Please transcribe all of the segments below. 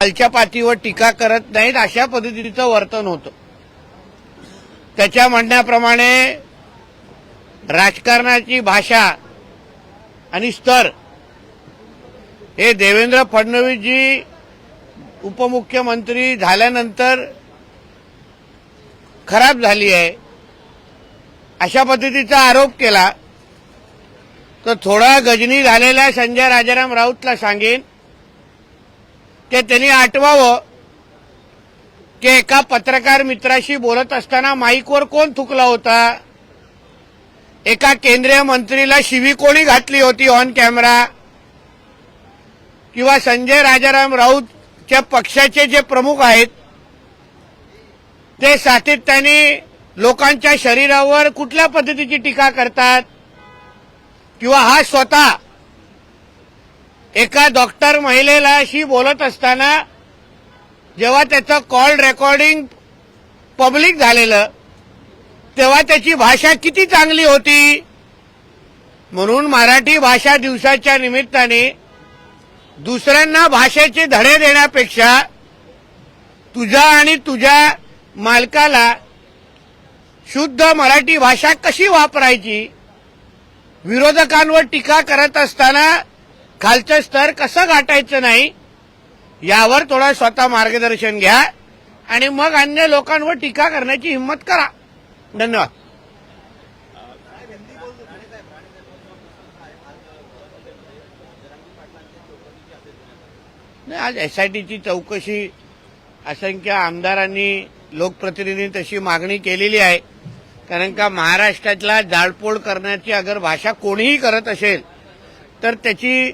खालच्या पातीवर टीका करत नाहीत अशा पद्धतीचं वर्तन होतं. त्याच्या म्हणण्याप्रमाणे राजकारणाची भाषा आणि स्तर हे देवेंद्र फडणवीसजी उपमुख्यमंत्री झाल्यानंतर खराब झाली आहे. अशा पद्धतीचा आरोप केला. तर थोडा गजनी झालेल्या संजय राजाराम राऊतला सांगेन. की त्यांनी आठवावं की एका पत्रकार मित्राशी बोलत असताना माईकवर कोण थुकला होता? एका केंद्रीय मंत्रीला शिवी कोणी घातली होती ऑन कॅमेरा? किंवा संजय राजाराम राऊतच्या पक्षाचे जे प्रमुख आहेत ते सातत्याने लोकांच्या शरीरावर कुठल्या पद्धतीची टीका करतात? किंवा हा स्वतः एका डॉक्टर महिलेला अशी बोलत असताना जेव्हा त्याचं कॉल रेकॉर्डिंग पब्लिक झालेलं तेव्हा त्याची भाषा किती चांगली होती? म्हणून मराठी भाषा दिवसाच्या निमित्ताने दुसऱ्यांना भाषेचे धडे देण्यापेक्षा तुझ्या आणि तुझ्या मालकाला शुद्ध मराठी भाषा कशी वापरायची? विरोधकांवर टीका करत असताना खालचं स्तर कसं गाठायचं नाही यावर थोडा स्वतः मार्गदर्शन घ्या आणि मग अन्य लोकांवर टीका करण्याची हिंमत करा. धन्यवाद. नाही आज एसआयटीची चौकशी असंख्य आमदारांनी लोकप्रतिनिधींनी तशी मागणी केलेली आहे. कारण का महाराष्ट्रातला जाळपोळ करण्याची अगर भाषा कोणीही करत असेल तर त्याची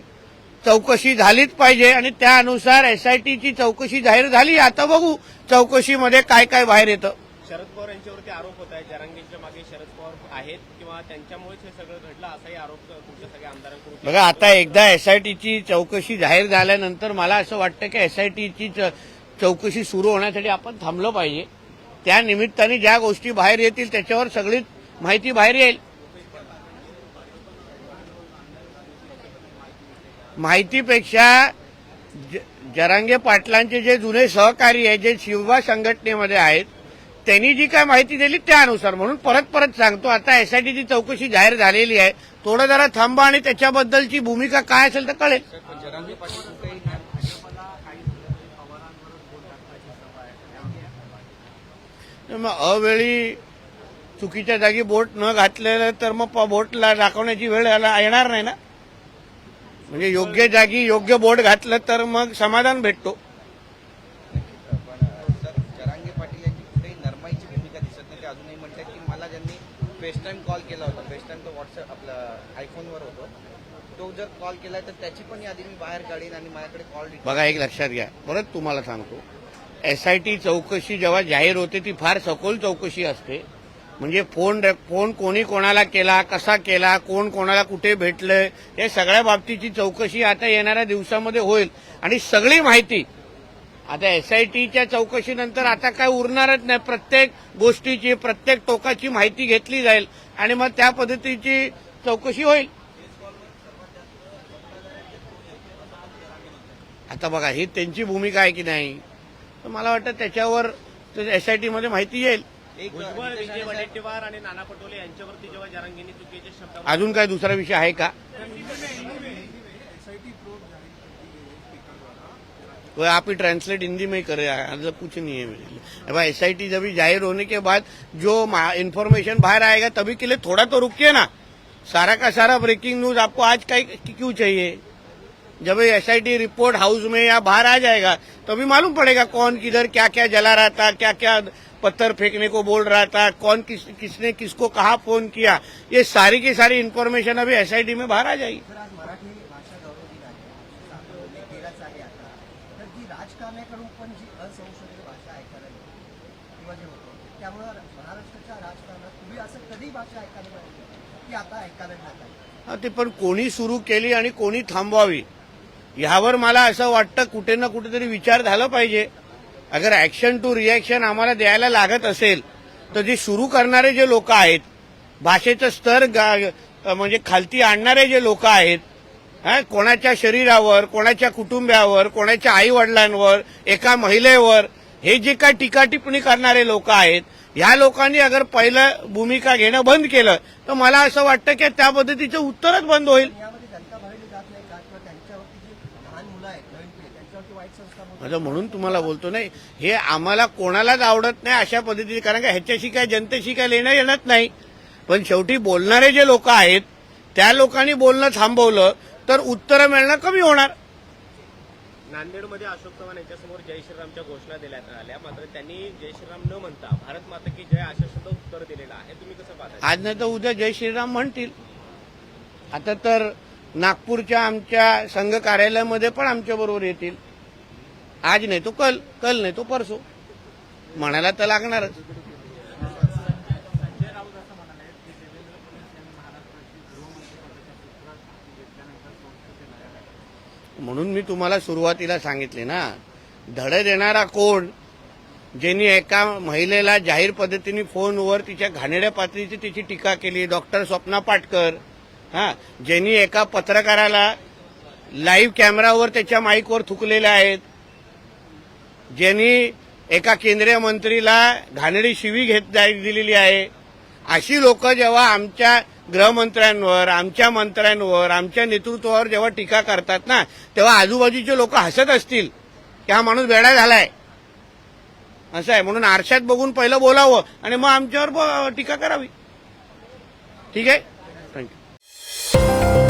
चौकशी झालीच पाहिजे आणि त्यानुसार एसआयटीची चौकशी जाहीर झाली. आता बघू चौकशीमध्ये काय काय बाहेर येतं. शरद पवार यांच्यावरती आरोप होत आहे जरांगींच्या मागे शरद पवार आहेत किंवा त्यांच्यामुळेच हे सगळं घडलं असाही आरोप तुमच्या सगळ्या आमदारांकडून बघा आता एकदा एसआयटीची चौकशी जाहीर झाल्यानंतर मला असं वाटतं की एसआयटीची चौकशी सुरू होण्यासाठी आपण थांबलं पाहिजे. त्या निमित्ताने ज्या गोष्टी बाहेर येतील त्याच्यावर सगळीच माहिती बाहेर येईल. माहितीपेक्षा ज- जरांगे पाटलांचे जे जुने सहकारी आहे जे शिवबा संघटनेमध्ये आहेत त्यांनी जी काय माहिती दिली त्यानुसार. म्हणून परत परत सांगतो आता एसआयटीची चौकशी जाहीर झालेली आहे. थोडं जरा थांबा आणि त्याच्याबद्दलची भूमिका काय असेल तर कळेल. मग अवेळी चुकीच्या जागी बोट न घातलेलं तर मग प- बोटला दाखवण्याची वेळ येणार नाही ना? म्हणजे योग्य जागी योग्य बोट घातलं तर मग समाधान भेटतो. पण सर जरांगे पाटील यांची कुठेही नरमाईची भूमिका दिसत नाही. ते अजूनही म्हणतात की मला ज्यांनी फेस टाईम कॉल केला होता फेस तो व्हॉट्सअप आपला आयफोनवर होतो तो जर कॉल केला तर त्याची पण यादी मी बाहेर काढीन आणि माझ्याकडे कॉल बघा एक लक्षात घ्या. परत तुम्हाला सांगतो एसआयटी चौकशी जेव्हा जाहीर होते ती फार सखोल चौकशी असते. म्हणजे फोन फोन कोणी कोणाला केला कसा केला कोण कोणाला कुठे भेटलंय या सगळ्या बाबतीची चौकशी आता येणाऱ्या दिवसामध्ये होईल. आणि सगळी माहिती आता एसआयटीच्या चौकशीनंतर आता काय उरणारच नाही. प्रत्येक गोष्टीची प्रत्येक टोकाची माहिती घेतली जाईल. आणि मग त्या पद्धतीची चौकशी होईल. आता बघा ही त्यांची भूमिका आहे की नाही? तर मला वाटतं त्याच्यावर एसआयटीमध्ये माहिती येईल. वडेट्टीवार आणि नाना पटोले यांच्यावरती जेव्हा जरांगींनी चुकीचे शब्द अजून काय दुसरा विषय आहे का? वो आप ही ट्रांसलेट हिंदी में ही करे मतलब कुछ नहीं है मेरे लिए भाई एस आई टी जब ज़ाहिर होने के बाद जो इन्फॉर्मेशन बाहर आएगा तभी के लिए थोड़ा तो रुकिए ना. सारा का सारा ब्रेकिंग न्यूज़ आपको आज का ही क्यों चाहिए? जब S I T report house में या बाहर आ जाएगा तभी मालूम पड़ेगा कौन किधर क्या क्या जला रहा था क्या क्या पत्थर फेंकने को बोल रहा था कौन किस किसने किसको कहा फोन किया ये सारी की सारी इन्फॉर्मेशन अभी एसआईडी में बाहर आ जाएगी। ते पण कोणी सुरू केली आणि कोणी थांबवावी यावर मला असं वाटतं कुठे ना कुठेतरी विचार झाला पाहिजे. अगर ऍक्शन टू रिॲक्शन आम्हाला द्यायला लागत असेल तर जे सुरू करणारे जे लोक आहेत भाषेचं स्तर गा- म्हणजे खालती आणणारे जे लोक आहेत कोणाच्या शरीरावर कोणाच्या कुटुंबियावर कोणाच्या आई वडिलांवर एका महिलेवर हे जे काय टीका टिप्पणी करणारे लोक आहेत ह्या लोकांनी अगर पहिलं भूमिका घेणं बंद केलं तर मला असं वाटतं की त्या पद्धतीचं उत्तरच बंद होईल. माझं म्हणून तुम्हाला बोलतो नाही. हे आम्हाला कोणालाच आवडत नाही अशा पद्धतीने कारण का ह्याच्याशी काय जनतेशी काय लेणं येणंच नाही. पण शेवटी बोलणारे जे लोक आहेत त्या लोकांनी बोलणं थांबवलं तर उत्तरं मिळणं कमी होणार. नांदेडमध्ये अशोक चव्हाण यांच्यासमोर जय श्रीरामच्या घोषणा देण्यात आल्या. मात्र त्यांनी जय श्रीराम न म्हणता भारत माता की जय अशा शब्द उत्तर दिलेलं आहे. तुम्ही कसं पाहता? आज नाही तर उद्या जय श्रीराम म्हणतील. आता तर नागपूरच्या आमच्या संघ कार्यालयामध्ये पण आमच्या बरोबर येतील. आज नाही तो कल कल नाही तो परसो. म्हणायला तर लागणारच. म्हणून मी तुम्हाला सुरुवातीला सांगितले ना धडे देणारा कोण ज्यांनी एका महिलेला जाहीर पद्धतीने फोनवर तिच्या घाणेड्या पातळीची तिची टीका केली डॉक्टर स्वप्ना पाटकर हा ज्यांनी एका पत्रकाराला लाईव्ह कॅमेरावर त्याच्या माईकवर थुकलेले आहेत ज्यांनी एका केंद्रीय मंत्रीला घाणेडी शिवी घेत जाय- दिलेली आहे अशी लोक जेव्हा आमच्या गृहमंत्र्यांवर आमच्या मंत्र्यांवर आमच्या नेतृत्वावर जेव्हा टीका करतात ना तेव्हा आजूबाजूचे लोक हसत असतील की हा माणूस वेडा झालाय. असं आहे म्हणून आरशात बघून पहिलं बोलावं आणि मग आमच्यावर टीका करावी. ठीक आहे? you